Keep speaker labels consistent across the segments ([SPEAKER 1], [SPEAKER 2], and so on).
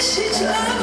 [SPEAKER 1] 试着。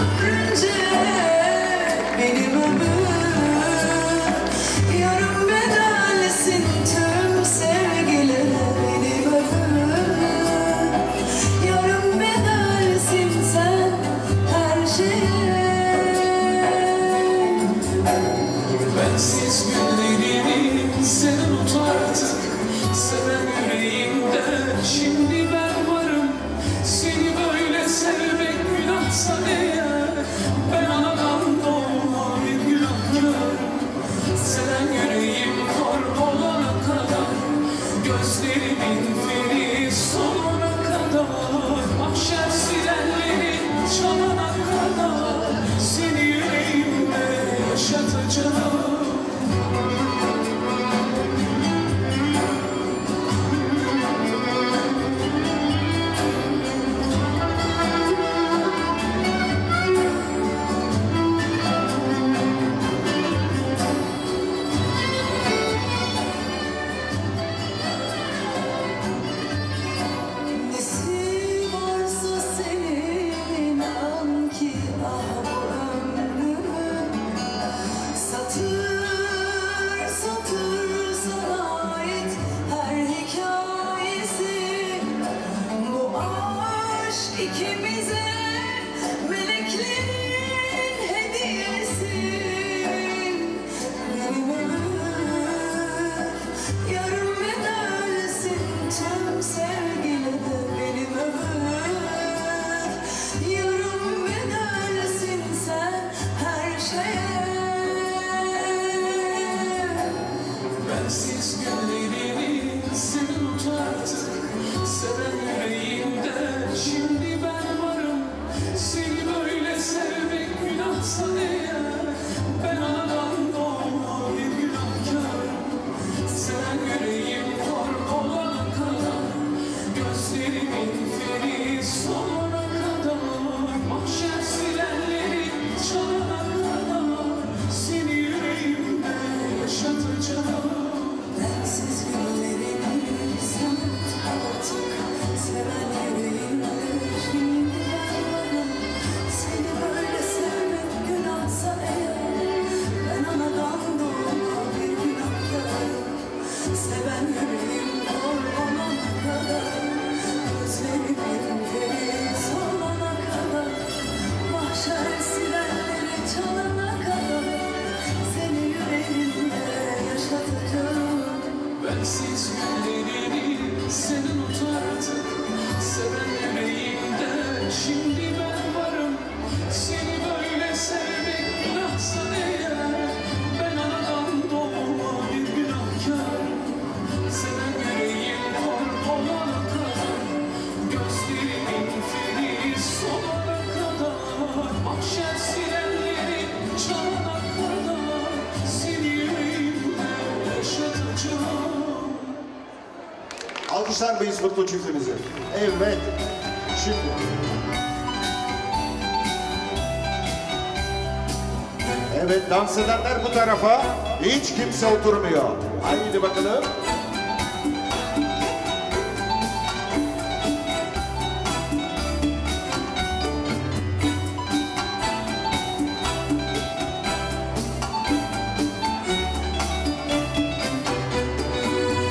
[SPEAKER 2] Alkışlar mıyız mutlu çiftimizi? Evet. Şimdi. Evet dans edenler bu tarafa. Hiç kimse oturmuyor. Haydi bakalım.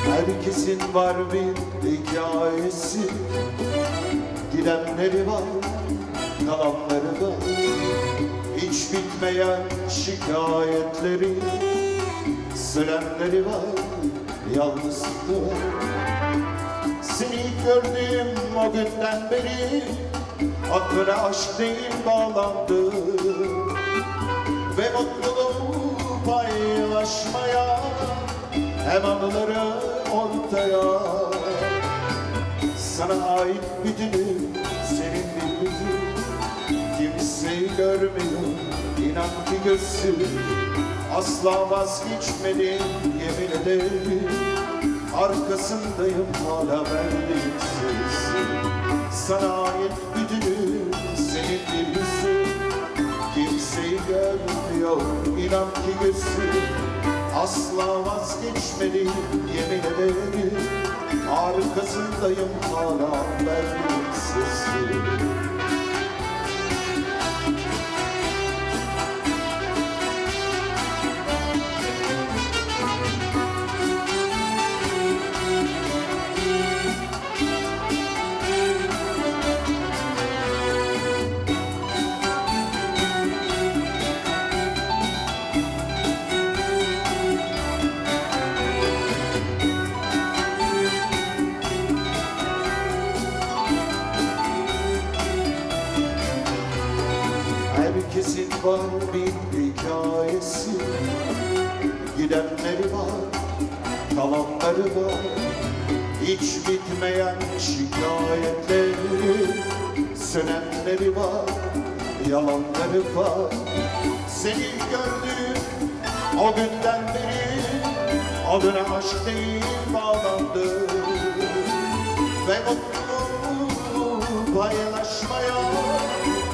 [SPEAKER 2] Herkesin var bir hikayesi Gidenleri var, kalanları da. Hiç bitmeyen şikayetleri. Sölenleri var, yalnızlıkları Seni gördüğüm o günden beri Aklına aşk değil bağlandı Ve mutluluğu paylaşmaya Hem anıları ortaya sana ait bütünü, senin bir Kimseyi görmüyor, inan ki gözsün Asla vazgeçmedim, yemin ederim. Arkasındayım hala benliğim sensin Sana ait bütünü, senin bir Kimseyi görmüyor, inan ki gözsün Asla vazgeçmedim, yemin ederim. Arkasındayım hala ben sızsın kalanları var Hiç bitmeyen şikayetleri Sönenleri var, yalanları var. Seni gördüm o günden beri Adına aşk değil bağlandı Ve mutluluğu paylaşmaya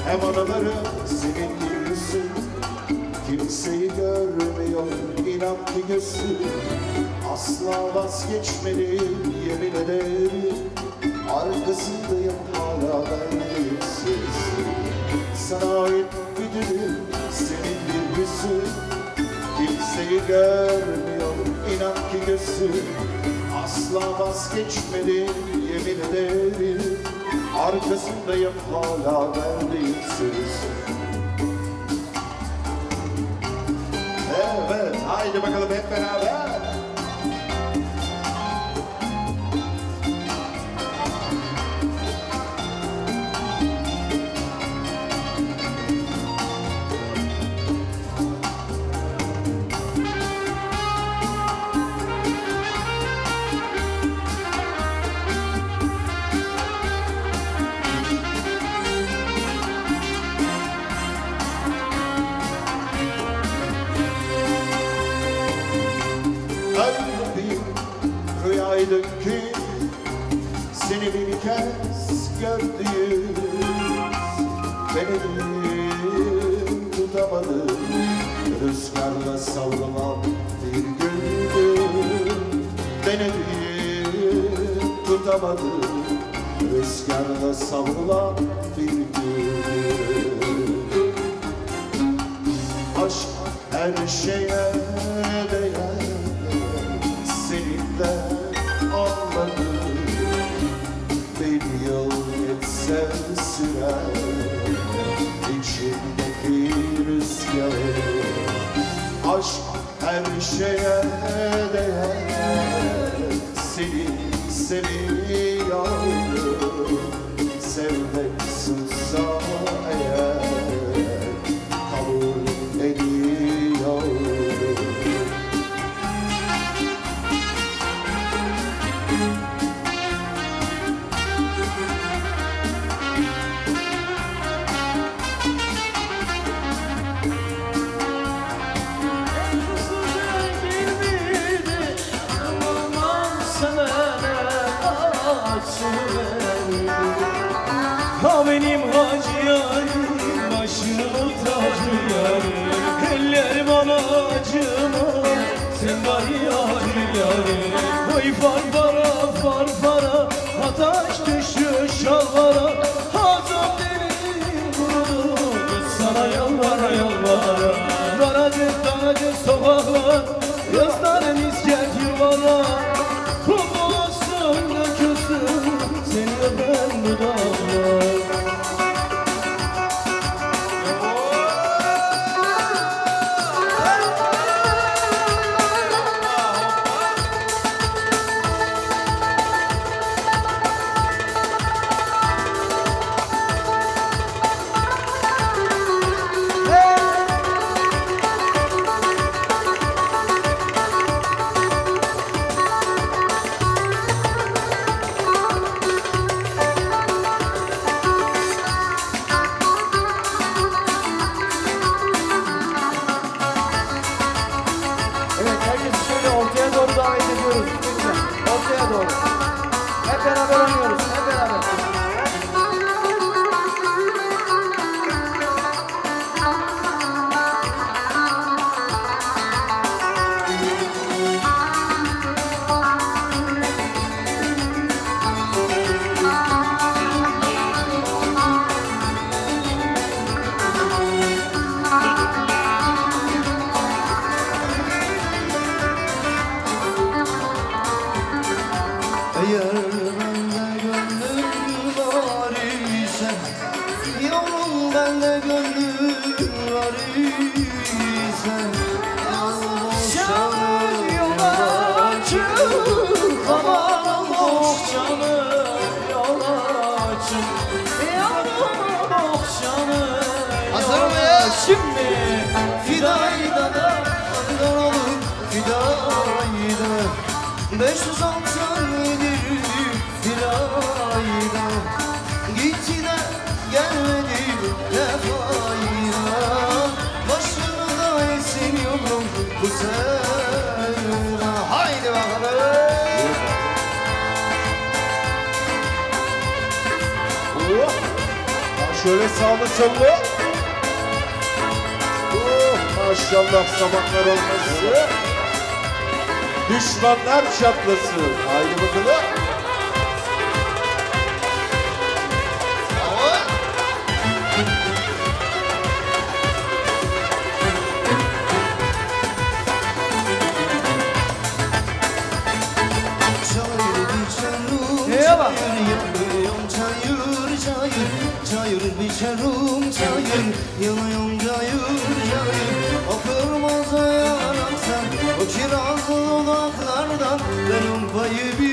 [SPEAKER 2] Hem anaları senin gibisin. Kimseyi görmüyor inan ki gözüm Asla vazgeçmedim yemin ederim. Arkasındayım hala ben değilsiz Sana ait güdülüm senin bir yüzün. Kimseyi görmüyor inan ki gözüm. Asla vazgeçmedim yemin ederim. Arkasındayım hala ben değilsiz Evet, haydi bakalım hep beraber. Seni bir kez gördüğüm Benim tutamadım Rüzgarla savrılan bir gündü Denedim tutamadım Rüzgarla savrulan bir gündü Aşk her şeye değer Seninle Aşk her şeye değer. Seni seviyorum
[SPEAKER 3] benim hacı yarim, başımın tacı yarim Eller bana acıma, sen bari yarim yarim Vay farfara farfara, ataş düşüyor şalvara Hazam deli kurudu, sana yalvara yalvara. Daracık daracık sokaklar, yazların isket yuvalar
[SPEAKER 4] davet ediyoruz. Ortaya doğru. Hep beraber oynuyoruz, hep Fidayda da olur Fidayda. 597 Fidayda. Gitti de gelmedi ne fayda Başını da sevda. Haydi bakalım.
[SPEAKER 2] Oh. Şöyle sağlı sollu. Maşallah sabahlar olması. Düşmanlar çatlasın. Haydi bakalım.
[SPEAKER 4] Çayır biçerim, çayır yanıyorum çayır Kirazlı olanlardan benim payı bir